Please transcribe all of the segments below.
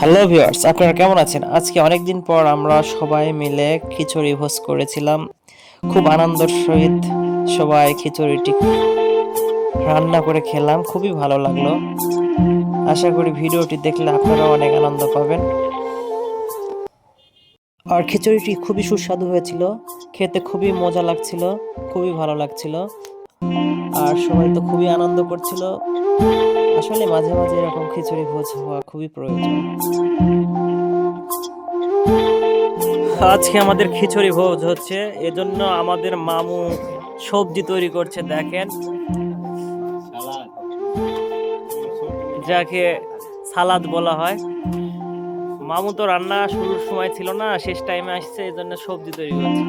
Hello viewers আপনারা কেমন আছেন? আজকে অনেক দিন পর আমরা সবাই মিলে খিচুড়ি ভোজ করেছিলাম। খুব আনন্দের সহিত সবাই খিচুড়িটি রান্না করে খেলাম, খুবই ভালো লাগল। আশা করি ভিডিওটি দেখলে আপনারাও অনেক আনন্দ পাবেন। আর খিচুড়িটি খুবই সুস্বাদু হয়েছিল, খেতে খুবই মজা লাগছিল, খুবই ভালো লাগছিল। আর সবাই তো খুবই আনন্দ করছিল। আসলে মাঝে মাঝে এরকম খিচুড়ি ভোজ হওয়া খুবই প্রয়োজন। আজকে আমাদের খিচুড়ি ভোজ হচ্ছে, এজন্য আমাদের মামু সবজি তৈরি করছে, দেখেন। যাকে সালাদ বলা হয়। মামু তো রান্না শুরুর সময় ছিল না, শেষ টাইমে আসছে এই জন্য সবজি তৈরি করছে।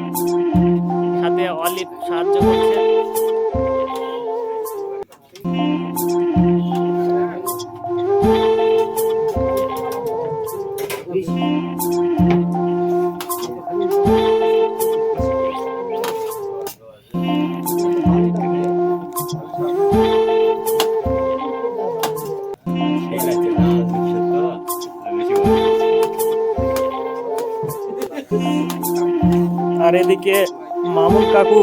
সাথে অলিভ সাহায্য করছে। আর এদিকে মামুন কাকু,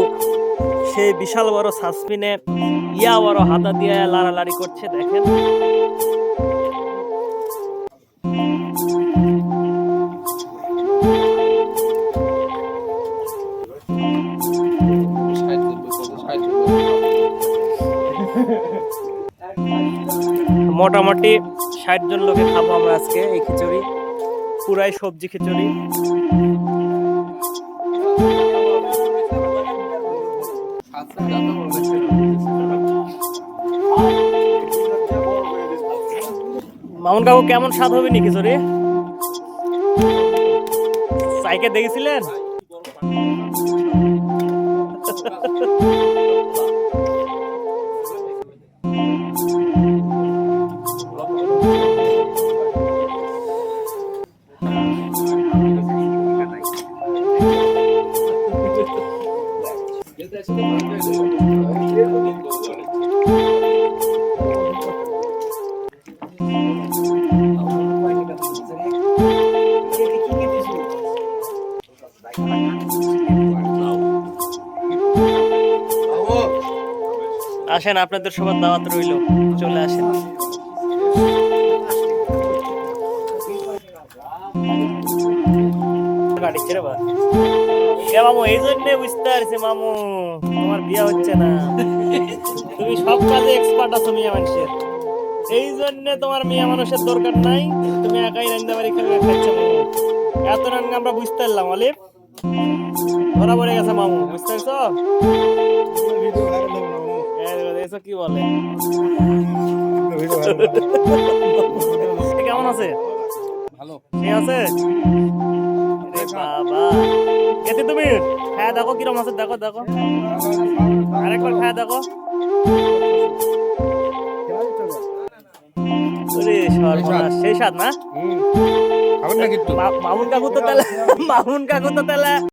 সেই বিশাল বড় সাসপিনে ইয়া বড় হাতা দিয়ে লাড়ালাড়ি করছে, দেখেন। মোটামুটি ষাট জন লোকে খাব আমরা আজকে এই খিচুড়ি। পুরাই সবজি খিচুড়ি। মামুন কাকু কেমন স্বাদ হবে নি খিচুড়ি? সাইকে দেখেছিলেন? আসেন আপনাদের সবার দাওয়াত রইল। চলে আসেন। গাড়ি ছেড়ে এ মামু এই জন্যে বুঝতে পারছি মামু তোমার বিয়ে হচ্ছে না। তুমি সব কাজে এক্সপার্ট আছো মিয়া মানুষের। এই জন্যে তোমার মেয়ে মানুষের দরকার নাই তুমি একাই রান্না বাড়ি খেলে খাচ্ছে এত রান্না আমরা বুঝতে পারলাম অলিভ। ধরা পড়ে গেছে মামু বুঝতে পারছ? দেখছ কি বলে? কেমন আছে? ভালো। ঠিক আছে? বাবা। তুমি? খায়া দেখো কিরম আছে দেখো দেখো। আরেকবার খায় দেখো। ওরে সর্বনাশ। সেই স্বাদ না? মামুন কাকু তো তাহলে মামুন কাকু তো তাহলে